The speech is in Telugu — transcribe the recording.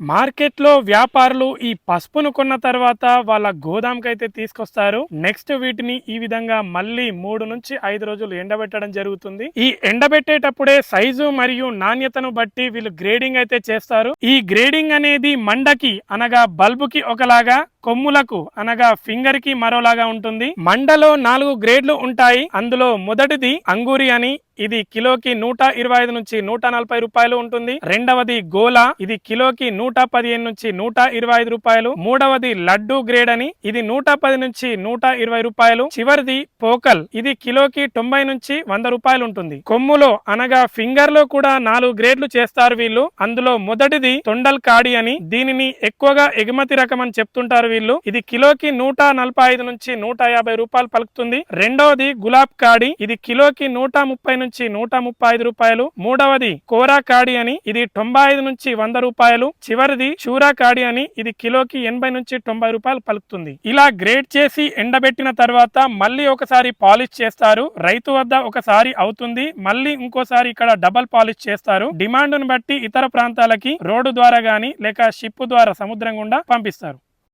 మార్కెట్లో వ్యాపారులు ఈ పసుపును కొన్న తర్వాత వాళ్ళ గోదాంకి అయితే తీసుకొస్తారు. నెక్స్ట్ వీటిని ఈ విధంగా మళ్ళీ మూడు నుంచి ఐదు రోజులు ఎండబెట్టడం జరుగుతుంది. ఈ ఎండబెట్టేటప్పుడే సైజు మరియు నాణ్యతను బట్టి వీళ్ళు గ్రేడింగ్ అయితే చేస్తారు. ఈ గ్రేడింగ్ అనేది మండకి అనగా బల్బుకి ఒకలాగా కొమ్ములకు అనగా ఫింగర్కి మరోలాగా ఉంటుంది. మండలో నాలుగు గ్రేడ్లు ఉంటాయి. అందులో మొదటిది అంగూరి అని ఇది కిలోకి నూట ఇరవై ఐదు నుంచి నూట నలభై రూపాయలు ఉంటుంది. రెండవది గోలా. ఇది కిలోకి నూట పదిహేను నుంచి నూట ఇరవై ఐదు రూపాయలు. మూడవది లడ్డు గ్రేడ్ అని. ఇది నూట పది నుంచి నూట ఇరవై రూపాయలు. చివరిది పోకల్. ఇది కిలోకి తొంభై నుంచి వంద రూపాయలు ఉంటుంది. కొమ్ములో అనగా ఫింగర్లో కూడా నాలుగు గ్రేడ్లు చేస్తారు వీళ్ళు. అందులో మొదటిది తొండల్ కాడి అని. దీనిని ఎక్కువగా ఎగుమతి రకం అని చెప్తుంటారు వీళ్ళు. ఇది కిలోకి నూట నలభై ఐదు నుంచి నూట యాభై రూపాయలు పలుకుతుంది. రెండవది గులాబ్ కాడి. ఇది కిలోకి నూట ముప్పై నుంచి నూట ముప్పై ఐదు రూపాయలు మూడవది కోరా కాడి అని ఇది తొంభై ఐదు నుంచి వంద రూపాయలు చివరిది షూరా కాడి అని ఇది కిలోకి ఎనభై నుంచి తొంభై రూపాయలు పలుకుతుంది. ఇలా గ్రేడ్ చేసి ఎండబెట్టిన తర్వాత మళ్ళీ ఒకసారి పాలిష్ చేస్తారు రైతు వద్ద ఒకసారి అవుతుంది మళ్ళీ ఇంకోసారి ఇక్కడ డబల్ పాలిష్ చేస్తారు డిమాండ్ను బట్టి ఇతర ప్రాంతాలకి రోడ్డు ద్వారా గాని లేక షిప్ ద్వారా సముద్రం గుండా పంపిస్తారు.